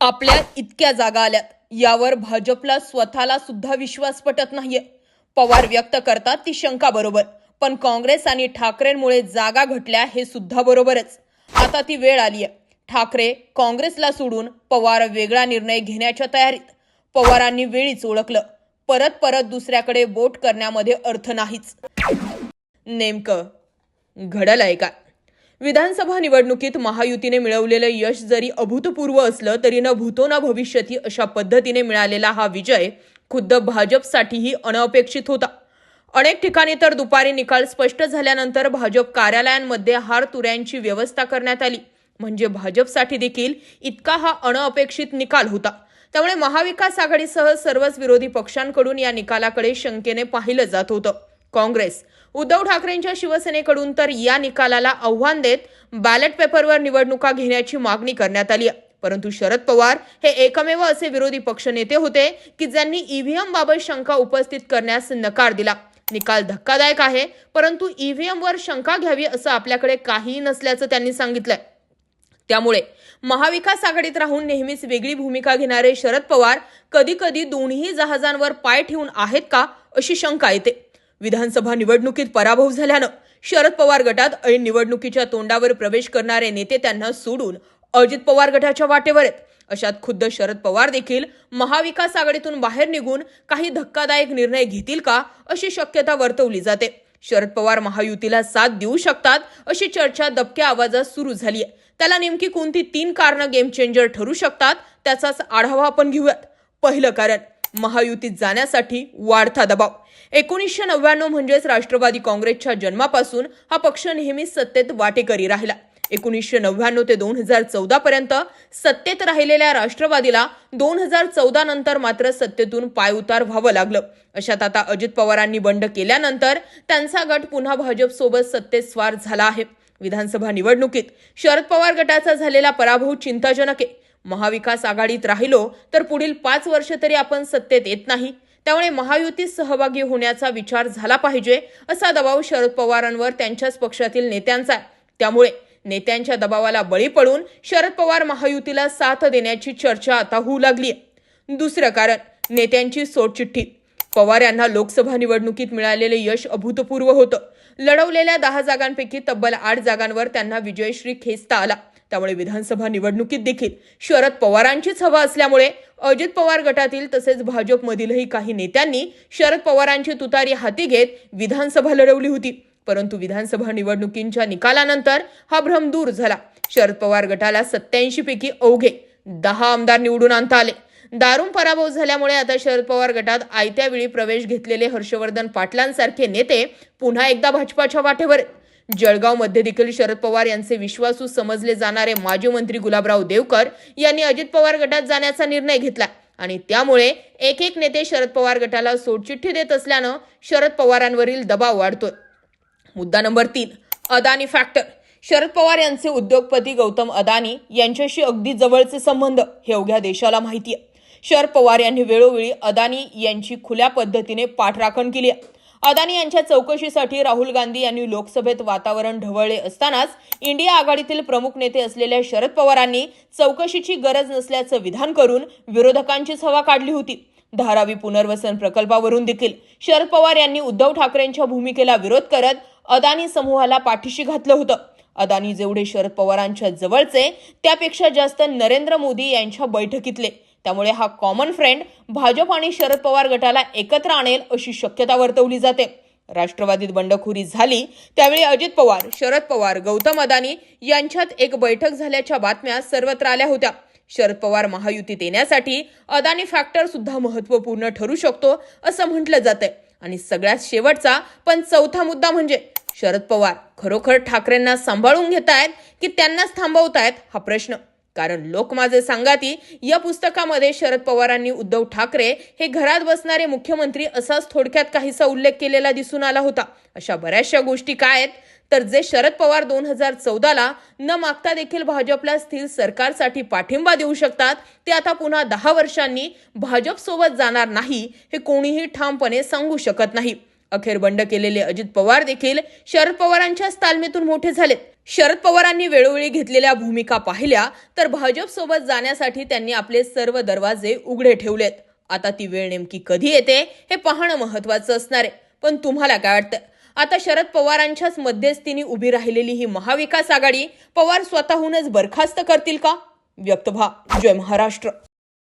आपल्या इतक्या जागा आल्यात. यावर भाजपला स्वतःला सुद्धा विश्वास पटत नाहीये. पवार व्यक्त करतात ती शंका बरोबर पण काँग्रेस आणि ठाकरेंमुळे जागा घटल्या हे सुद्धा बरोबरच. आता ती वेळ आलीय. ठाकरे काँग्रेसला सोडून पवार वेगळा निर्णय घेण्याच्या तयारीत. पवारांनी वेळीच ओळखलं. परत परत दुसऱ्याकडे बोट करण्यामध्ये अर्थ नाहीच. नेमकं घडलंय का विधानसभा निवडणुकीत महायुतीने मिळवलेलं यश जरी अभूतपूर्व असलं तरी न भूतो ना भविष्यती अशा पद्धतीने मिळालेला हा विजय खुद्द भाजपसाठीही अनपेक्षित होता. अनेक ठिकाणी तर दुपारी निकाल स्पष्ट झाल्यानंतर भाजप कार्यालयांमध्ये हार तुऱ्यांची व्यवस्था करण्यात आली. म्हणजे भाजपसाठी देखील इतका हा अनअपेक्षित निकाल होता. त्यामुळे महाविकास आघाडीसह सर्वच विरोधी पक्षांकडून या निकालाकडे शंकेने पाहिलं जात होतं. काँग्रेस. उद्धव ठाकरेंच्या शिवसेनेकडून तर या निकालाला आव्हान देत बॅलेट पेपरवर निवडणुका घेण्याची मागणी करण्यात आली आहे. परंतु शरद पवार हे एकमेव असे विरोधी पक्षनेते होते की ज्यांनी ईव्हीएम बाबत शंका उपस्थित करण्यास नकार दिला. निकाल धक्कादायक आहे परंतु ईव्हीएम वर शंका घ्यावी असं आपल्याकडे काहीही नसल्याचं त्यांनी सांगितलंय. त्यामुळे महाविकास आघाडीत राहून नेहमीच वेगळी भूमिका घेणारे शरद पवार कधी कधी दोन्ही जहाजांवर पाय ठेवून आहेत का अशी शंका येते. विधानसभा निवडणुकीत पराभव झाल्यानं शरद पवार गटात ऐन निवडणुकीच्या तोंडावर प्रवेश करणारे नेते त्यांना सोडून अजित पवार गटाच्या वाटेवर आहेत. अशात खुद्द शरद पवार देखील महाविकास आघाडीतून बाहेर निघून काही धक्कादायक निर्णय घेतील का अशी शक्यता वर्तवली जाते. शरद पवार महायुतीला साथ देऊ शकतात अशी चर्चा दबक्या आवाजात सुरू झाली आहे त्याला नेमकी कोणती तीन कारणं गेम चेंजर ठरू शकतात त्याचाच आढावा आपण घेऊयात. पहिलं कारण महायुतीत जाण्यासाठी वाढता दबाव. एकोणीसशे नव्याण्णव म्हणजेच राष्ट्रवादी काँग्रेसच्या जन्मापासून हा पक्ष नेहमीच सत्तेत वाटेकरी राहिला. एकोणीसशे नव्याण्णव ते दोन हजार चौदा पर्यंत सत्तेत राहिलेल्या राष्ट्रवादीला दोन हजार चौदा नंतर मात्र सत्तेतून पायउतार व्हावं लागलं. अशात आता अजित पवारांनी बंड केल्यानंतर त्यांचा गट पुन्हा भाजपसोबत सत्तेत स्वार झाला आहे. विधानसभा निवडणुकीत शरद पवार गटाचा झालेला पराभव चिंताजनक आहे. महाविकास आघाडीत राहिलो तर पुढील पाच वर्ष तरी आपण सत्तेत येत नाही. त्यामुळे महायुतीत सहभागी होण्याचा विचार झाला पाहिजे असा दबाव शरद पवारांवर त्यांच्याच पक्षातील नेत्यांचा आहे. त्यामुळे नेत्यांच्या दबावाला बळी पडून शरद पवार महायुतीला साथ देण्याची चर्चा आता होऊ लागली आहे दुसरं कारण नेत्यांची सोडचिठ्ठी पवार यांना लोकसभा निवडणुकीत मिळालेले यश अभूतपूर्व होतं. लढवलेल्या दहा जागांपैकी तब्बल आठ जागांवर त्यांना विजयश्री खेचता आला. त्यामुळे विधानसभा निवडणुकीत देखील शरद पवारांचीच हवा असल्यामुळे अजित पवार गटातील तसेच भाजपमधीलही काही नेत्यांनी शरद पवारांची तुतारी हाती घेत विधानसभा लढवली होती. परंतु विधानसभा निवडणुकींच्या निकालानंतर हा भ्रम दूर झाला. शरद पवार गटाला सत्याऐंशी पैकी अवघे दहा आमदार निवडून आणता आले. दारुण पराभव झाल्यामुळे आता शरद पवार गटात आयत्या वेळी प्रवेश घेतलेले हर्षवर्धन पाटलांसारखे नेते पुन्हा एकदा भाजपाच्या वाटेवर जळगावमध्ये देखील शरद पवार यांचे विश्वासू समजले जाणारे माजी मंत्री गुलाबराव देवकर यांनी अजित पवार गटात जाण्याचा निर्णय घेतला आणि त्यामुळे एक एक नेते शरद पवार गटाला सोडचिठ्ठी देत असल्यानं शरद पवारांवरील दबाव वाढतोय. मुद्दा नंबर तीन अदानी फॅक्टर शरद पवार यांचे उद्योगपती गौतम अदानी यांच्याशी अगदी जवळचे संबंध हे अवघ्या देशाला माहिती आहे शरद पवार यांनी वेळोवेळी अदानी यांची खुल्या पद्धतीने पाठराखण केली आहे. अदानी यांच्या चौकशीसाठी राहुल गांधी यांनी लोकसभेत वातावरण ढवळले असतानाच इंडिया आघाडीतील प्रमुख नेते असलेल्या शरद पवारांनी चौकशीची गरज नसल्याचं विधान करून विरोधकांचीच हवा काढली होती. धारावी पुनर्वसन प्रकल्पावरून देखील शरद पवार यांनी उद्धव ठाकरेंच्या भूमिकेला विरोध करत अदानी समूहाला पाठीशी घातलं होतं. अदानी जेवढे शरद पवारांच्या जवळचे त्यापेक्षा जास्त नरेंद्र मोदी यांच्या बैठकीतले. त्यामुळे हा कॉमन फ्रेंड भाजप आणि शरद पवार गटाला एकत्र आणेल अशी शक्यता वर्तवली जाते. राष्ट्रवादीत बंडखोरी झाली त्यावेळी अजित पवार शरद पवार गौतम अदानी यांच्यात एक बैठक झाल्याच्या बातम्या सर्वत्र आल्या होत्या. शरद पवार महायुतीत येण्यासाठी अदानी फॅक्टर सुद्धा महत्त्वपूर्ण ठरू शकतो असं म्हटलं जातंय. आणि सगळ्यात शेवटचा पण चौथा मुद्दा म्हणजे शरद पवार खरोखर ठाकरेंना सांभाळून घेत आहेत की त्यांनाच थांबवतायत हा प्रश्न. कारण लोक माझे सांगाती या पुस्तकामध्ये शरद पवारांनी उद्धव ठाकरे हे घरात बसणारे मुख्यमंत्री असाच थोडक्यात काहीसा उल्लेख केलेला दिसून आला होता. अशा बऱ्याचशा गोष्टी काय आहेत? तर जे शरद पवार दोन हजार चौदाला न मागता देखील भाजपला स्थिर सरकारसाठी पाठिंबा देऊ शकतात ते आता पुन्हा दहा वर्षांनी भाजपसोबत जाणार नाही हे कोणीही ठामपणे सांगू शकत नाही. अखेर बंड केलेले अजित पवार देखील शरद पवारांच्याच तालमीतून मोठे झालेत. शरद पवारांनी वेळोवेळी घेतलेल्या भूमिका पाहिल्या तर भाजपसोबत जाण्यासाठी त्यांनी आपले सर्व दरवाजे उघडे ठेवलेत. आता ती वेळ नेमकी कधी येते हे पाहणं महत्वाचं असणार आहे. पण तुम्हाला काय वाटतं? आता शरद पवारांच्याच मध्यस्थीने उभी राहिलेली ही महाविकास आघाडी पवार स्वतःहूनच बरखास्त करतील का? व्यक्त व्हा. जय महाराष्ट्र.